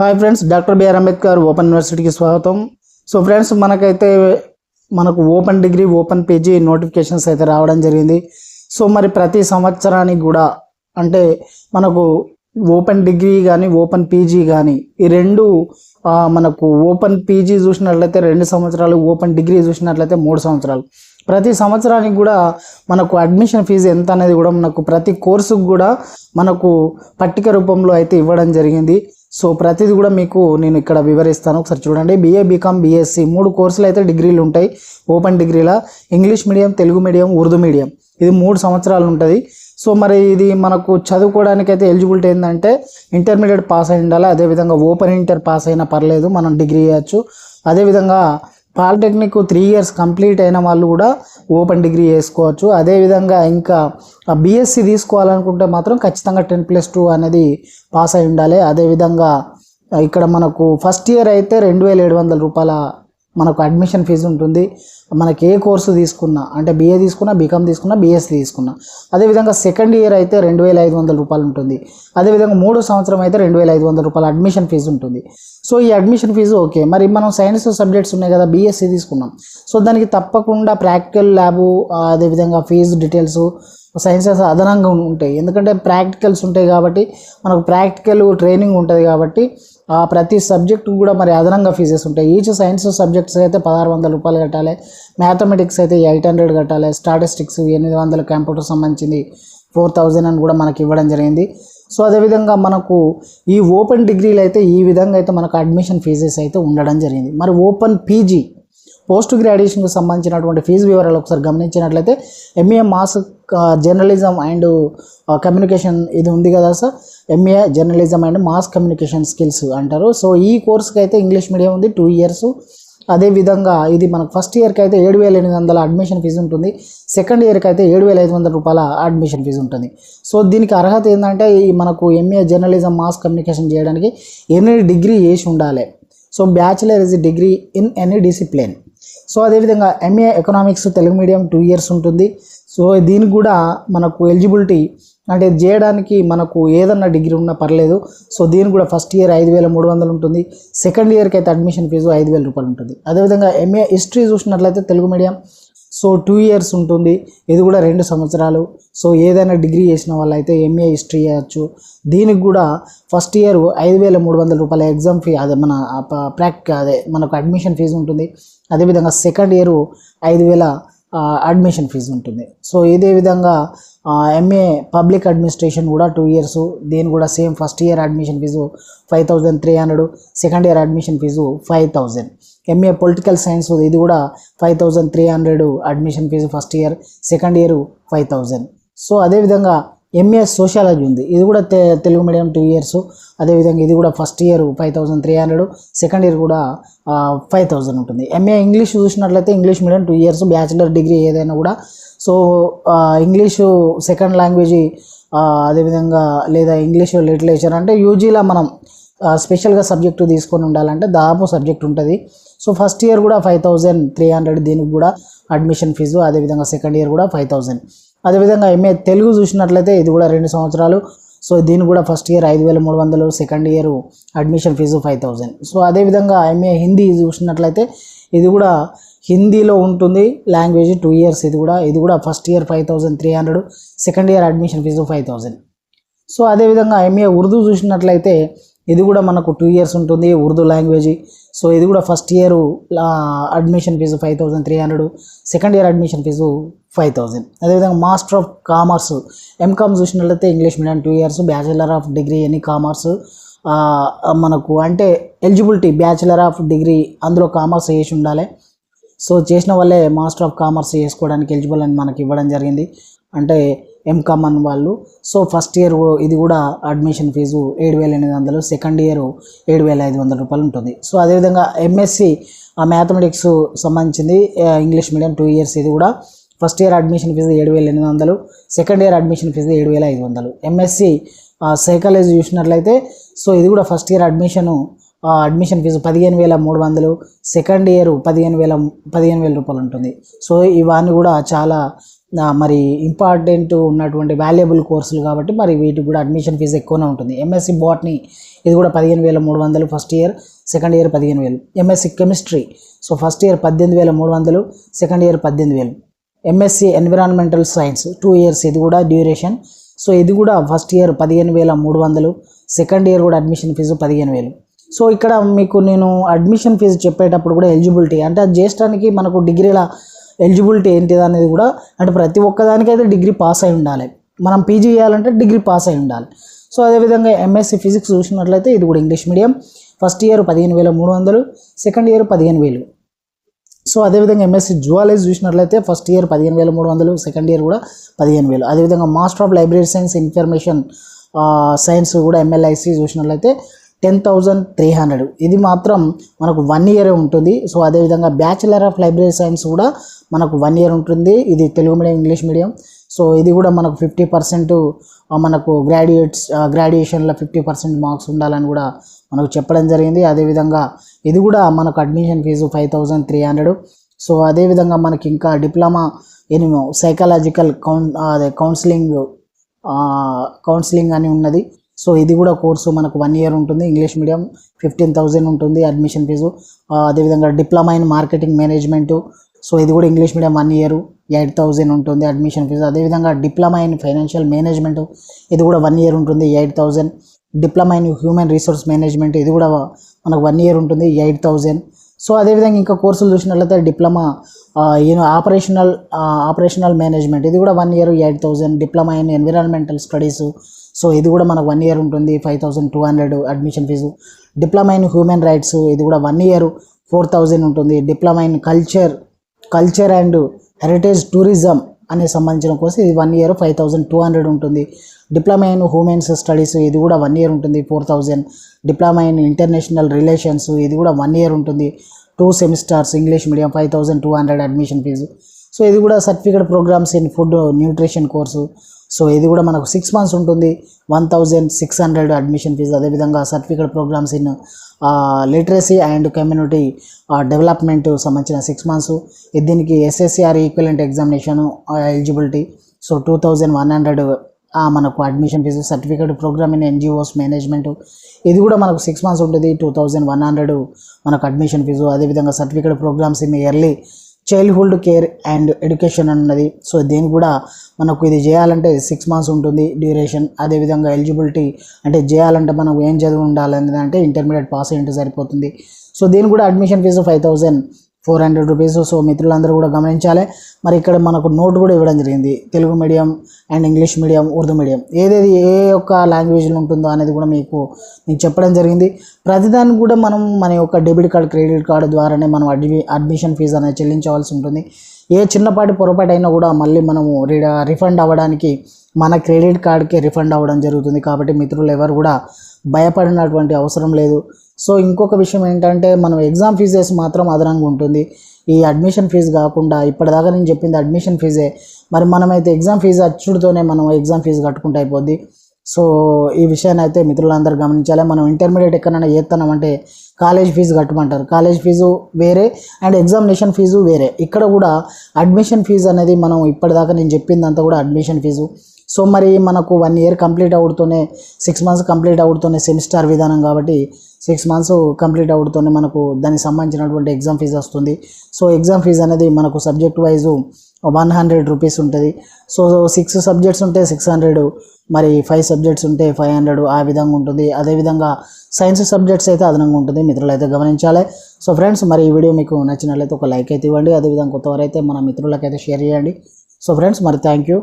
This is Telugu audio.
Hi friends doctor BR Ambedkar open యూనివర్సిటీకి స్వాగతం. సో ఫ్రెండ్స్ మనకైతే మనకు open degree open PG notifications అయితే రావడం జరిగింది. సో మరి ప్రతి సంవత్సరానికి కూడా అంటే మనకు ఓపెన్ డిగ్రీ కానీ ఓపెన్ పీజీ కానీ ఈ రెండు మనకు ఓపెన్ పీజీ చూసినట్లయితే రెండు సంవత్సరాలు ఓపెన్ డిగ్రీ చూసినట్లయితే మూడు సంవత్సరాలు. ప్రతి సంవత్సరానికి కూడా మనకు అడ్మిషన్ ఫీజు ఎంత అనేది కూడా మనకు ప్రతి కోర్సుకు కూడా మనకు పట్టిక రూపంలో అయితే ఇవ్వడం జరిగింది. సో ప్రతిది కూడా మీకు నేను ఇక్కడ వివరిస్తాను. ఒకసారి చూడండి. బీఏ బీకామ్ బీఎస్సీ మూడు కోర్సులు అయితే డిగ్రీలు ఉంటాయి. Open డిగ్రీలా English medium Telugu medium Urdu medium. ఇది మూడు సంవత్సరాలు ఉంటుంది. సో మరి ఇది మనకు చదువుకోవడానికి అయితే ఎలిజిబిలిటీ ఏంటంటే ఇంటర్మీడియట్ పాస్ అయి ఉండాలి. అదేవిధంగా ఓపెన్ ఇంటర్ పాస్ అయినా పర్లేదు. మనం డిగ్రీ చేయొచ్చు. అదేవిధంగా పాలిటెక్నిక్ త్రీ ఇయర్స్ కంప్లీట్ అయిన వాళ్ళు కూడా ఓపెన్ డిగ్రీ చేసుకోవచ్చు అదేవిధంగా ఇంకా బీఎస్సీ తీసుకోవాలనుకుంటే మాత్రం ఖచ్చితంగా టెన్ ప్లస్ టూ అనేది పాస్ అయి ఉండాలి. అదేవిధంగా ఇక్కడ మనకు ఫస్ట్ ఇయర్ అయితే రెండు వేల ఏడు వందల రూపాయల మనకు అడ్మిషన్ ఫీజు ఉంటుంది. మనకి ఏ కోర్సు తీసుకున్నా అంటే బీఏ తీసుకున్నా బీకామ్ తీసుకున్నా బీఎస్సీ తీసుకున్నా. అదేవిధంగా సెకండ్ ఇయర్ అయితే రెండు వేల ఐదు వందల రూపాయలు ఉంటుంది. అదేవిధంగా మూడో సంవత్సరం అయితే రెండు వేల ఐదు వందల రూపాయలు అడ్మిషన్ ఫీజు ఉంటుంది. సో ఈ అడ్మిషన్ ఫీజు ఓకే మరి మనం సైన్స్ సబ్జెక్ట్స్ ఉన్నాయి కదా బీఎస్సీ తీసుకున్నాం. సో దానికి తప్పకుండా ప్రాక్టికల్ ల్యాబు అదేవిధంగా ఫీజు డీటెయిల్స్ సైన్సెస్ అదనంగా ఉంటాయి. ఎందుకంటే ప్రాక్టికల్స్ ఉంటాయి కాబట్టి మనకు ప్రాక్టికల్ ట్రైనింగ్ ఉంటుంది కాబట్టి ఆ ప్రతి సబ్జెక్ట్ కూడా మరి అదనంగా ఫీజెస్ ఉంటాయి. ఈచ్ సైన్స్ సబ్జెక్ట్స్ అయితే పదహారు వందల రూపాయలు కట్టాలి. మ్యాథమెటిక్స్ అయితే ఎయిట్ హండ్రెడ్ కట్టాలి. స్టాటిస్టిక్స్ ఎనిమిది వందల కంప్యూటర్ సంబంధించింది ఫోర్ థౌజండ్ అని కూడా మనకి ఇవ్వడం జరిగింది. సో అదేవిధంగా మనకు ఈ ఓపెన్ డిగ్రీలు అయితే ఈ విధంగా అయితే మనకు అడ్మిషన్ ఫీజెస్ అయితే ఉండడం జరిగింది. మరి ఓపెన్ పీజీ పోస్ట్ గ్రాడ్యుయేషన్కి సంబంధించినటువంటి ఫీజు వివరాలు ఒకసారి గమనించినట్లయితే MA mass journalism and communication ఇది ఉంది కదా sir MA journalism and mass communication skills అంటారు. సో ఈ కోర్స్కి అయితే ఇంగ్లీష్ మీడియం ఉంది టూ ఇయర్స్ అదేవిధంగా ఇది మనకు ఫస్ట్ ఇయర్కి అయితే ఏడు వేల ఎనిమిది వందల అడ్మిషన్ ఫీజు ఉంటుంది. సెకండ్ ఇయర్కి అయితే ఏడు వేల ఐదు వందల రూపాయల అడ్మిషన్ ఫీజు ఉంటుంది. సో దీనికి అర్హత ఏంటంటే ఈ మనకు ఎంఏ జర్నలిజం మాస్ కమ్యూనికేషన్ చేయడానికి ఎనీ డిగ్రీ చేసి ఉండాలి. So bachelor is degree in any discipline so అదేవిధంగా MA economics Telugu medium two years ఉంటుంది. సో దీనికి కూడా మనకు ఎలిజిబిలిటీ అంటే ఇది చేయడానికి మనకు ఏదన్నా డిగ్రీ ఉన్నా పర్లేదు. సో దీనికి కూడా ఫస్ట్ ఇయర్ ఐదు వేల మూడు వందలు ఉంటుంది. సెకండ్ ఇయర్కి అయితే అడ్మిషన్ ఫీజు ఐదు వేల రూపాయలు ఉంటుంది. అదేవిధంగా ఎంఏ హిస్టరీ చూసినట్లయితే Telugu medium. So two years ఉంటుంది. ఇది కూడా రెండు సంవత్సరాలు. సో ఏదైనా డిగ్రీ చేసిన వాళ్ళైతే ఎంఏ హిస్టరీ చేయొచ్చు. దీనికి కూడా ఫస్ట్ ఇయర్ ఐదు వేల మూడు వందల రూపాయల ఎగ్జామ్ ఫీ అదే మన ప్రాక్ అదే మనకు అడ్మిషన్ ఫీజు ఉంటుంది. అదేవిధంగా సెకండ్ ఇయర్ ఐదు వేల అడ్మిషన్ ఫీజు ఉంటుంది. సో ఇదే విధంగా ఎంఏ పబ్లిక్ అడ్మినిస్ట్రేషన్ కూడా టూ ఇయర్స్ దీని కూడా same first year admission fee five thousand three hundred second year admission fee five thousand MA political science ఇది కూడా five thousand three hundred admission fee first year second year five thousand so అదేవిధంగా ఎంఏ సోషాలజీ ఉంది. ఇది కూడా తె తెలుగు మీడియం టూ ఇయర్స్ అదేవిధంగా ఇది కూడా first year five thousand three hundred second year కూడా ఫైవ్ థౌసండ్ ఉంటుంది. ఎంఏ ఇంగ్లీష్ చూసినట్లయితే English medium two years bachelor degree ఏదైనా కూడా. సో ఇంగ్లీషు సెకండ్ లాంగ్వేజ్ అదేవిధంగా లేదా ఇంగ్లీష్ లిటరేచర్ అంటే యూజీలో మనం స్పెషల్గా సబ్జెక్టు తీసుకొని ఉండాలంటే దాదాపు సబ్జెక్ట్ ఉంటుంది. సో ఫస్ట్ ఇయర్ కూడా ఫైవ్ థౌజండ్ త్రీ హండ్రెడ్ దీనికి కూడా అడ్మిషన్ ఫీజు అదేవిధంగా సెకండ్ ఇయర్ కూడా ఫైవ్ థౌజండ్ అదేవిధంగా ఎంఏ తెలుగు చూసినట్లయితే ఇది కూడా రెండు సంవత్సరాలు సో దీని కూడా ఫస్ట్ ఇయర్ ఐదు వేల మూడు వందలు second year admission fee five thousand so అదేవిధంగా ఎంఏ హిందీ చూసినట్లయితే ఇది కూడా హిందీలో ఉంటుంది లాంగ్వేజ్ టూ ఇయర్స్ ఇది కూడా ఇది కూడా first year five thousand three hundred second year admission fee five thousand so అదేవిధంగా ఎంఏ ఉర్దూ చూసినట్లయితే ఇది కూడా మనకు టూ ఇయర్స్ ఉంటుంది ఉర్దూ లాంగ్వేజ్. సో ఇది కూడా first year admission fee five thousand three hundred second year admission fee five thousand అదేవిధంగా మాస్టర్ ఆఫ్ కామర్స్ ఎంకామ్ చూసినట్లయితే English medium two years bachelor of degree any commerce మనకు అంటే ఎలిజిబిలిటీ బ్యాచిలర్ ఆఫ్ డిగ్రీ అందులో కామర్స్ చేసి ఉండాలి. సో చేసిన వాళ్ళే మాస్టర్ ఆఫ్ కామర్స్ చేసుకోవడానికి ఎలిజిబుల్ అని మనకి ఇవ్వడం జరిగింది. అంటే ఎంకామ్ అని వాళ్ళు. సో ఫస్ట్ ఇయర్ ఇది కూడా అడ్మిషన్ ఫీజు ఏడు వేల ఎనిమిది వందలు సెకండ్ ఇయర్ ఏడు వేల ఐదు వందల రూపాయలు ఉంటుంది. సో అదేవిధంగా ఎంఎస్సి ఆ మ్యాథమెటిక్స్ సంబంధించింది ఇంగ్లీష్ మీడియం టూ ఇయర్స్ ఇది కూడా ఫస్ట్ ఇయర్ అడ్మిషన్ ఫీజు ఏడు వేల ఎనిమిది వందలు సెకండ్ ఇయర్ అడ్మిషన్ ఫీజు ఏడు వేల ఐదు వందలు ఎంఎస్సి సైకాలజీ చూసినట్లయితే సో ఇది కూడా first year admission admission fee పదిహేను వేల మూడు వందలు సెకండ్ ఇయర్ పదిహేను వేల పదిహేను వేల రూపాయలు ఉంటుంది. సో ఇవన్నీ కూడా చాలా మరి ఇంపార్టెంట్ ఉన్నటువంటి వాల్యుబుల్ కోర్సులు కాబట్టి మరి వీటికి కూడా అడ్మిషన్ ఫీజు ఎక్కువనే ఉంటుంది. ఎంఎస్సి బాట్నీ ఇది కూడా పదిహేను వేల మూడు వందలు ఫస్ట్ ఇయర్ సెకండ్ ఇయర్ పదిహేను వేలు. MSc chemistry so first year పద్దెనిమిది వేల మూడు వందలు సెకండ్ ఇయర్ పద్దెనిమిది వేలు. MSc environmental science two years ఇది కూడా డ్యూరేషన్ సో ఇది కూడా ఫస్ట్ ఇయర్ పదిహేను వేల మూడు వందలు సెకండ్ ఇయర్ కూడా అడ్మిషన్ ఫీజు పదిహేను వేలు. సో ఇక్కడ మీకు నేను అడ్మిషన్ ఫీజు చెప్పేటప్పుడు కూడా ఎలిజిబిలిటీ అంటే అది చేసడానికి మనకు డిగ్రీల ఎలిజిబిలిటీ ఏంటిది అనేది కూడా అంటే ప్రతి ఒక్కదానికైతే డిగ్రీ పాస్ అయి ఉండాలి. మనం పీజీ చేయాలంటే డిగ్రీ పాస్ అయి ఉండాలి. సో అదేవిధంగా ఎంఎస్సి ఫిజిక్స్ చూసినట్లయితే ఇది కూడా ఇంగ్లీష్ మీడియం. ఫస్ట్ ఇయర్ పదిహేను వేల మూడు వందలు సెకండ్ ఇయర్ పదిహేను వేలు. సో అదేవిధంగా ఎంఎస్సి జువాలజీ చూసినట్లయితే ఫస్ట్ ఇయర్ పదిహేను వేల మూడు వందలు సెకండ్ ఇయర్ కూడా పదిహేను వేలు. అదేవిధంగా master of library science information science కూడా ఎంఎల్ఐసి చూసినట్లయితే టెన్ థౌజండ్ త్రీ హండ్రెడ్. ఇది మాత్రం మనకు వన్ ఇయరే ఉంటుంది. సో అదేవిధంగా బ్యాచిలర్ ఆఫ్ లైబ్రరీ సైన్స్ కూడా మనకు వన్ ఇయర్ ఉంటుంది. ఇది Telugu medium English medium. So ఇది కూడా మనకు ఫిఫ్టీ పర్సెంట్ మనకు గ్రాడ్యుయేట్స్ గ్రాడ్యుయేషన్లో ఫిఫ్టీ పర్సెంట్ మార్క్స్ ఉండాలని కూడా మనకు చెప్పడం జరిగింది. అదేవిధంగా ఇది కూడా మనకు admission fee five thousand three hundred. So అదేవిధంగా మనకి ఇంకా డిప్లొమా ఇన్ సైకలాజికల్ కౌన్ అదే కౌన్సిలింగ్ కౌన్సిలింగ్ అని ఉన్నది. సో ఇది కూడా కోర్సు మనకు వన్ ఇయర్ ఉంటుంది. ఇంగ్లీష్ మీడియం ఫిఫ్టీన్ థౌజండ్ ఉంటుంది అడ్మిషన్ ఫీజు అదేవిధంగా diploma in marketing management so ఇది కూడా English medium one year eight thousand ఉంటుంది అడ్మిషన్ ఫీజు అదేవిధంగా డిప్లొమా ఇన్ ఫైనాన్షియల్ మేనేజ్మెంట్ ఇది కూడా వన్ ఇయర్ ఉంటుంది eight thousand diploma in human resource management ఇది కూడా మనకు వన్ ఇయర్ ఉంటుంది ఎయిట్ థౌజండ్ సో అదేవిధంగా ఇంకా కోర్సులు చూసినట్లయితే diploma you know operational operational management ఇది కూడా one year eight thousand diploma in environmental studies so ఇది కూడా మనకు వన్ ఇయర్ ఉంటుంది five thousand two hundred admission fee diploma in human rights ఇది కూడా వన్ ఇయర్ ఫోర్ థౌజండ్ ఉంటుంది. Diploma in culture culture and heritage tourism అనే సంబంధించిన కోర్సు ఇది one year five thousand two hundred ఉంటుంది. డిప్లొమా ఇన్ హ్యూమెన్స్ స్టడీస్ ఇది కూడా వన్ ఇయర్ ఉంటుంది four thousand diploma in international relations ఇది కూడా వన్ ఇయర్ ఉంటుంది. Two semesters English medium five thousand two hundred admission fee so ఇది కూడా certificate programmes in food nutrition course so ఇది కూడా మనకు సిక్స్ మంత్స్ ఉంటుంది. One thousand six hundred admission fee అదేవిధంగా certificate programmes in literacy and community development సంబంధించిన సిక్స్ మంత్స్ దీనికి SSC or equivalent examination eligibility so two thousand one hundred మనకు admission fee certificate programme in NGOs management ఇది కూడా మనకు సిక్స్ మంత్స్ ఉంటుంది. టూ థౌజండ్ వన్ హండ్రెడ్ మనకు అడ్మిషన్ ఫీజు అదేవిధంగా certificate programmes in early childhood care and education అన్నది. సో దీనికి కూడా మనకు ఇది చేయాలంటే సిక్స్ మంత్స్ ఉంటుంది డ్యూరేషన్ అదేవిధంగా ఎలిజిబిలిటీ అంటే చేయాలంటే మనం ఏం చదువు ఉండాలనేది అంటే ఇంటర్మీడియట్ పాస్ అయ్యింటే సరిపోతుంది. సో దీని కూడా admission fee five thousand four hundred rupees. So మిత్రులందరూ కూడా గమనించాలి. మరి ఇక్కడ మనకు నోట్ కూడా ఇవ్వడం జరిగింది. Telugu medium and English medium Urdu medium. ఏదేది ఏ యొక్క లాంగ్వేజ్లో ఉంటుందో అనేది కూడా మీకు నేను చెప్పడం జరిగింది. ప్రతిదాన్ని కూడా మనం మన యొక్క డెబిట్ కార్డ్ క్రెడిట్ కార్డు ద్వారానే మనం అడ్మి అడ్మిషన్ ఫీజు అనేది చెల్లించవలసి ఉంటుంది. ఏ చిన్నపాటి పొరపాటు అయినా కూడా మళ్ళీ మనము రి రిఫండ్ అవ్వడానికి మన క్రెడిట్ కార్డ్కి రిఫండ్ అవ్వడం జరుగుతుంది. కాబట్టి మిత్రులు ఎవరు కూడా భయపడినటువంటి అవసరం లేదు. సో ఇంకొక విషయం ఏంటంటే మనం ఎగ్జామ్ ఫీజెస్ మాత్రం అదనంగా ఉంటుంది. ఈ అడ్మిషన్ ఫీజు కాకుండా ఇప్పటిదాకా నేను చెప్పింది అడ్మిషన్ ఫీజే. మరి మనమైతే ఎగ్జామ్ ఫీజు అచ్చుడుతోనే మనం ఎగ్జామ్ ఫీజు కట్టుకుంటే అయిపోద్ది. సో ఈ విషయాన్ని అయితే మిత్రులందరూ గమనించాలి. మనం ఇంటర్మీడియట్ ఎక్కడైనా చేస్తున్నామంటే కాలేజ్ ఫీజు కట్టమంటారు. కాలేజ్ ఫీజు వేరే అండ్ ఎగ్జామినేషన్ ఫీజు వేరే. ఇక్కడ కూడా అడ్మిషన్ ఫీజు అనేది మనం ఇప్పటిదాకా నేను చెప్పిందంతా కూడా అడ్మిషన్ ఫీజు. సో మరి మనకు వన్ ఇయర్ కంప్లీట్ అవుతూనే సిక్స్ మంత్స్ కంప్లీట్ అవుతూనే సెమిస్టర్ విధానం కాబట్టి సిక్స్ మంత్స్ కంప్లీట్ అవుతూనే మనకు దానికి సంబంధించినటువంటి ఎగ్జామ్ ఫీజు వస్తుంది. సో ఎగ్జామ్ ఫీజు అనేది మనకు subject wise one hundred rupees ఉంటుంది. సో సిక్స్ సబ్జెక్ట్స్ ఉంటే సిక్స్ హండ్రెడ్ మరి ఫైవ్ సబ్జెక్ట్స్ ఉంటే ఫైవ్ హండ్రెడ్ ఆ విధంగా ఉంటుంది. అదేవిధంగా సైన్స్ సబ్జెక్ట్స్ అయితే అదనంగా ఉంటుంది. మిత్రులు అయితే గమనించాలి. సో ఫ్రెండ్స్ మరి ఈ వీడియో మీకు నచ్చినట్లయితే ఒక లైక్ అయితే ఇవ్వండి. అదేవిధంగా కొత్తవారైతే మన మిత్రులకైతే షేర్ చేయండి. సో ఫ్రెండ్స్ మరి థ్యాంక్ యూ